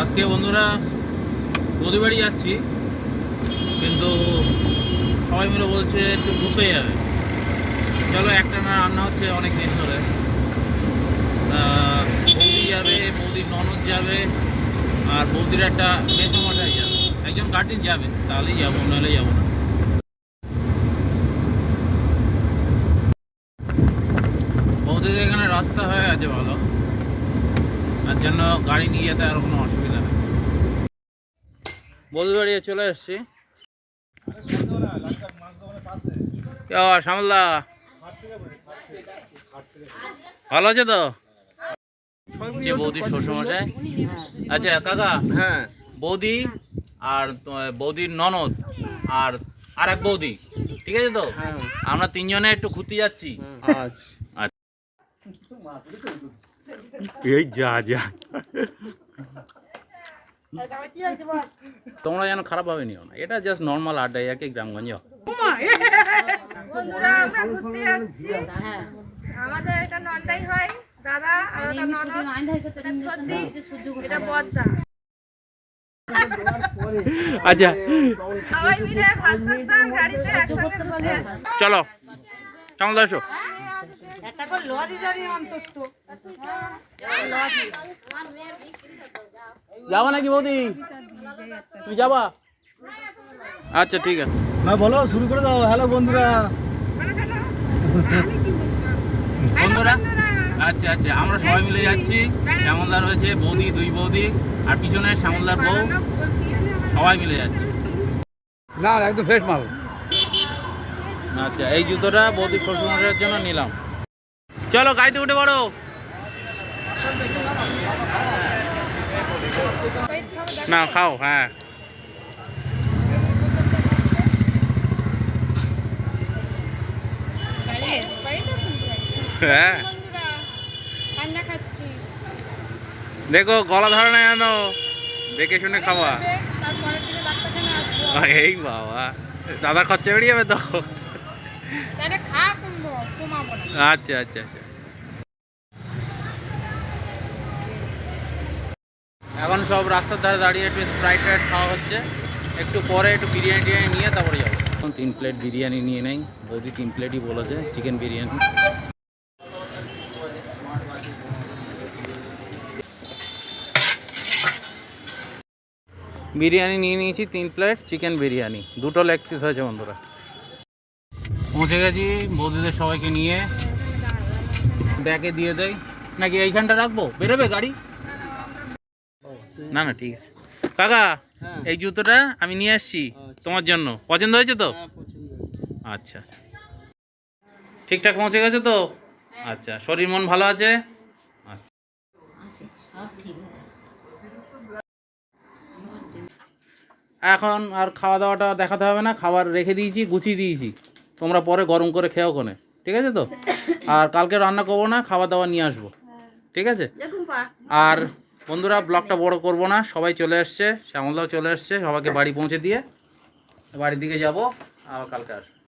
আজকে বন্ধুরা বৌদি বাড়ি যাচ্ছি, কিন্তু সবাই মিলে বলছে একটু ঘুরতে যাবে। চলো, একটা না, রান্না হচ্ছে অনেক দিন ধরে বৌদি যাবে বৌদির ননদ যাবে, আর বৌদির একটা মেসমশাই যাবে। একজন গার্জেন যাবে, তাহলেই যাব, নাহলে যাব না। বৌদিদের এখানে রাস্তা হয়ে আছে ভালো। তার জন্য গাড়ি নিয়ে যেতে আর কোনো অসুবিধা নেই। বৌদি বাড়ি চলে এসছি। শ্যামলদা? ভালো আছে তো? যে বৌদি শ্বশুরমশাই। আচ্ছা কাকা হ্যাঁ। বৌদি আর বৌদির ননদ আর আর এক বৌদি। ঠিক আছে তো? হ্যাঁ। আমরা তিনজনে একটু ঘুরতে যাচ্ছি। আচ্ছা। এই যা যা। তোমরা যেন খারাপ ভাবে নিও না। এটা জাস্ট নর্মাল আর কি গ্রামগঞ্জ। বন্ধুরা আমরা ঘুরতে যাচ্ছি। আমাদের এটা নন্দাই হয়। দাদা আর ননদ। এটা ছদ্দি এটা বদ্দা আচ্ছা। সবাই মিলে হাসপাতাল গাড়িতে একসঙ্গে যাচ্ছি চলো কেমন আসো যাবা নাকি বৌদি? তুমি যাবা? আচ্ছা ঠিক আছে। না বলো শুরু করে দাও। হ্যালো বন্ধুরা। বন্ধুরা আচ্ছা আচ্ছা আমরা সবাই মিলে যাচ্ছি। শ্যামলদার হয়েছে বৌদি দুই বৌদি আর পিছনে শ্যামলদার বউ। সবাই মিলে যাচ্ছে। না একদম ফ্রেশ মাল। আচ্ছা এই জুতোটা বৌদি শ্বশুরমশাইয়ের জন্য নিলাম। চলো গাড়িতে উঠে পড়ো। না খাও হ্যাঁ। হ্যাঁ। দেখো গলা ধরে না জানো দেখে শুনে খাওয়া। এই বাবা। দাদা খরচা বেরিয়ে যাবে তো। আচ্ছা আচ্ছা আচ্ছা। এখন সব রাস্তার ধারে দাঁড়িয়ে একটু স্প্রাইট টাইট খাওয়া হচ্ছে। একটু পরে একটু বিরিয়ানি টিরিয়ানি নিয়ে তারপরে যাব। এখন তিন প্লেট বিরিয়ানি নিয়ে নেই। বৌদি তিন প্লেটই বলেছে চিকেন বিরিয়ানি। বিরিয়ানি নিয়ে নিয়েছি তিন প্লেট চিকেন বিরিয়ানি। দুটো লেগ পিস হয়েছে বন্ধুরা। পৌঁছে গেছি বৌদিদের সবাইকে নিয়ে। ব্যাগে দিয়ে দেয় নাকি এইখানটা রাখব? বেরোবে গাড়ি? না না ঠিক আছে। কাকা হ্যাঁ। এই জুতোটা আমি নিয়ে আসছি তোমার জন্য। পছন্দ হয়েছে তো? আচ্ছা। ঠিকঠাক পৌঁছে গেছে তো? আচ্ছা শরীর মন ভালো আছে? আচ্ছা। এখন আর খাওয়া দাওয়াটা দেখাতে হবে না খাবার রেখে দিয়েছি গুছিয়ে দিয়েছি। তোমরা পরে গরম করে খেও কোনে ঠিক আছে তো? আর কালকে রান্না করব না খাওয়া দাওয়া নিয়ে আসব। ঠিক আছে? আর বন্ধুরা, ব্লগটা বড় করব না, সবাই চলে এসছে শ্যামলদাও চলে এসছে সবাইকে বাড়ি পৌঁছে দিয়ে, বাড়ির দিকে যাব, আবার কালকে আসব।